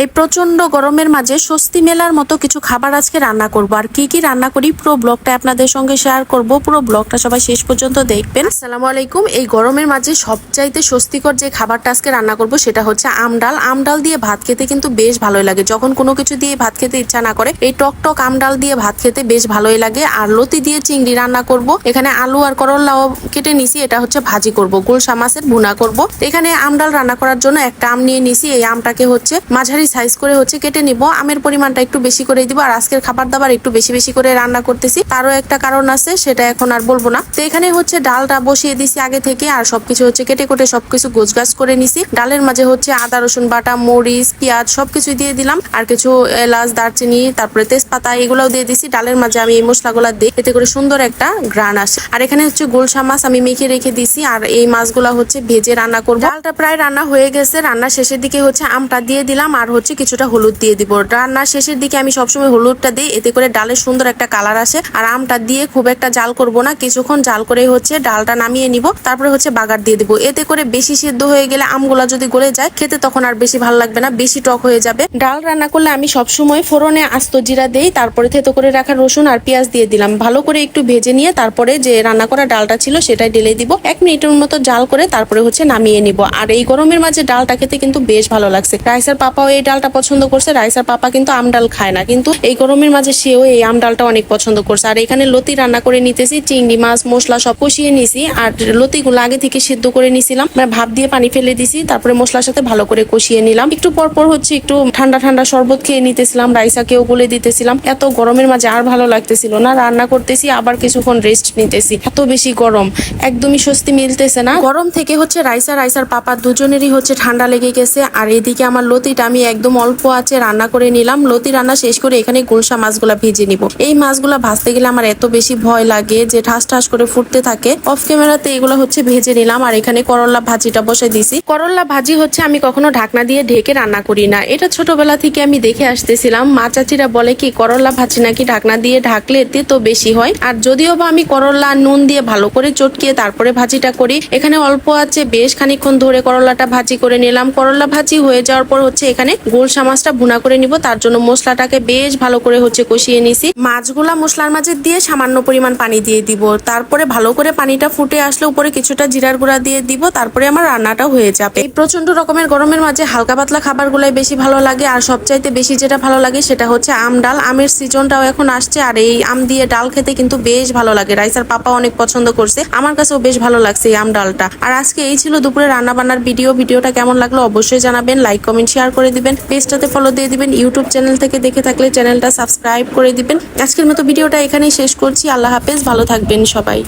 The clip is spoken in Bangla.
এই প্রচণ্ড গরমের মাঝে স্বস্তি মেলার মতো কিছু খাবার আজকে রান্না করব। আর কি কি রান্না করি পুরো ব্লগটা আপনাদের সঙ্গে শেয়ার করব। পুরো ব্লগটা সবাই শেষ পর্যন্ত দেখবেন। আসসালামু আলাইকুম। এই গরমের মাঝে সবচাইতে স্বস্তিকর যে খাবারটা আজকে রান্না করব সেটা হচ্ছে আমডাল আমডাল দিয়ে ভাত খেতে কিন্তু বেশ ভালোই লাগে। যখন কোনো কিছু দিয়ে ভাত খেতে ইচ্ছা না করে, এই টক টক আমডাল দিয়ে ভাত খেতে বেশ ভালোই লাগে। আর লতি দিয়ে চিংড়ি রান্না করব। এখানে আলু আর করলাও কেটে নিছি। এটা হচ্ছে ভাজি করব। গুলশা মাছের ভুনা করব। এখানে আমডাল রান্না করার জন্য একটা আম নিয়ে নিছি। এই আমটাকে হচ্ছে মাঝারি সাইজ করে হচ্ছে কেটে নিব। আমের পরিমাণটা একটু বেশি করে দিব আর আজকের খাবার দাবার একটু বেশি বেশি করে রান্না করতেছি। তারও একটা কারণ আছে, সেটা এখন আর বলব না। তো এখানে হচ্ছে ডালটা বসিয়ে দিছি আগে থেকে আর সবকিছু হচ্ছে কেটে কুটে সবকিছু গোছগাছ করে নিছি। ডালের মাঝে হচ্ছে আদা, রসুন বাটা, মরিচ, পেঁয়াজ সবকিছু দিয়ে দিলাম আর কিছু এলাচ, দারচিনি, তারপরে তেজপাতা এগুলোও দিয়ে দিছি। ডালের মাঝে আমি এই মশলাগুলো দিই, এতে করে সুন্দর একটা গ্রান আসে। আর এখানে হচ্ছে গোলসা মাছ আমি মেখে রেখে দিছি আর এই মাছগুলা হচ্ছে ভেজে রান্না করব। ডালটা প্রায় রান্না হয়ে গেছে, রান্না শেষের দিকে হচ্ছে আমটা দিয়ে দিলাম আর হচ্ছে কিছুটা হলুদ দিয়ে দিব। রান্নার শেষের দিকে আমি সবসময় হলুদটা দিই, এতে করে ডালের সুন্দর একটা কালার আসে। আর আমটা দিয়ে খুব একটা জাল করব না, কিছুক্ষণ জাল করে হচ্ছে ডালটা নামিয়ে নিব। তারপরে হচ্ছে বাগার দিয়ে দিব। এতে করে বেশি সিদ্ধ হয়ে গেলে আমগুলা যদি গলে যায়, খেতে তখন আর বেশি ভালো লাগবে না, বেশি টক হয়ে যাবে। ডাল রান্না করলে আমি সবসময় ফোড়নে আস্ত জিরা দেই, তারপরে থেতো করে রাখা রসুন আর পেঁয়াজ দিয়ে দিলাম। ভালো করে একটু ভেজে নিয়ে তারপরে যে রান্না করা ডালটা ছিল সেটাই ঢেলে দিব। এক মিনিটের মতো জাল করে তারপরে হচ্ছে নামিয়ে নিব। আর এই গরমের মাঝে ডালটা খেতে কিন্তু বেশ ভালো লাগছে। রাইসার পাপাও এই ডালটা পছন্দ করছে রাইসার পাপা কিন্তু আম ডাল খায় না। কিন্তু এই গরমের মাঝে সেও এই আম ডালটা অনেক পছন্দ করছে। আর এখানে লতি রান্না করে নিতেছি, চিংড়ি মাছ, মশলা সব কষিয়ে নিছি। আর লতিগুলো আগে থেকে সিদ্ধ করে নিছিলাম মানে ভাপ দিয়ে পানি ফেলে দিছি, তারপরে মশলার সাথে ভালো করে কষিয়ে নিলাম। একটু পর পর হচ্ছে একটু ঠান্ডা ঠান্ডা শরবত খেয়ে নিতেছিলাম রাইসাকেও গুলে দিতেছিলাম। এত গরমের মাঝে আর ভালো লাগতেছিল না, রান্না করতেছি, আবার কিছুক্ষণ রেস্ট নিতেছি। এত বেশি গরম, একদমই স্বস্তি মিলতেছে না। গরম থেকে হচ্ছে রাইসা রাইসার পাপা দুজনেরই হচ্ছে ঠান্ডা লেগে গেছে। আর এদিকে আমার লতিটা আমি একদম অল্প আছে, রান্না করে নিলাম। লতি রান্না শেষ করে এখানে গুলশা মাছগুলা ভেজে নিব। এই মাছগুলা ভাজতে গেলে আমার এত বেশি ভয় লাগে যে ঠাস ঠাস করে ফুটতে থাকে। অফ ক্যামেরাতে এগুলো হচ্ছে ভেজে নিলাম আর এখানে করলা ভাজিটা বসে দিছি। করলা ভাজি হচ্ছে আমি কখনো ঢাকনা দিয়ে ঢেকে রান্না করি না। এটা ছোটবেলা থেকে আমি দেখে আসতেছিলাম। মা চাচিরা বলে কি, করলা ভাজি নাকি ঢাকনা দিয়ে ঢাকলে তেতো বেশি হয়? আর যদিও বা আমি করলা নুন দিয়ে ভালো করে চটকিয়ে তারপরে ভাজিটা করি, এখানে অল্প আছে। বেশ খানিক্ষণ ধরে করলাটা ভাজি করে নিলাম। করলা ভাজি হয়ে যাওয়ার পর হচ্ছে এখানে গোলসা মাছটা ভুনা করে নিব। তার জন্য মশলাটাকে বেশ ভালো করে হচ্ছে কষিয়ে নিছি। মাছগুলা মশলার মাঝে দিয়ে সামান্য পরিমাণ পানি দিয়ে দিব। তারপরে ভালো করে পানিটা ফুটে আসলে উপরে কিছুটা জিরার গুঁড়া দিয়ে দিব। তারপরে আমার রান্নাটা হয়ে যাবে। এই প্রচণ্ড রকমের গরমের মাঝে হালকা পাতলা খাবারগুলাই বেশি ভালো লাগে। আর সবচাইতে বেশি যেটা ভালো লাগে সেটা হচ্ছে আম ডাল। আমের সিজনটাও এখন আসছে। আর এই আম দিয়ে ডাল খেতে কিন্তু বেশ ভালো লাগে। রাইসার পাপা অনেক পছন্দ করছে। আমার কাছেও বেশ ভালো লাগছে এই আম ডালটা। আর আজকে এই ছিল দুপুরে রান্না বান্নার ভিডিও। ভিডিওটা কেমন লাগল অবশ্যই জানাবেন। লাইক, কমেন্ট, শেয়ার করে দিবেন। পেজটাতে ফলো দিয়ে দিবেন ইউটিউব চ্যানেল থেকে দেখে থাকলে চ্যানেলটা সাবস্ক্রাইব করে দিবেন। আজকের মতো ভিডিওটা এখানেই শেষ করছি। আল্লাহ হাফেজ, ভালো থাকবেন সবাই।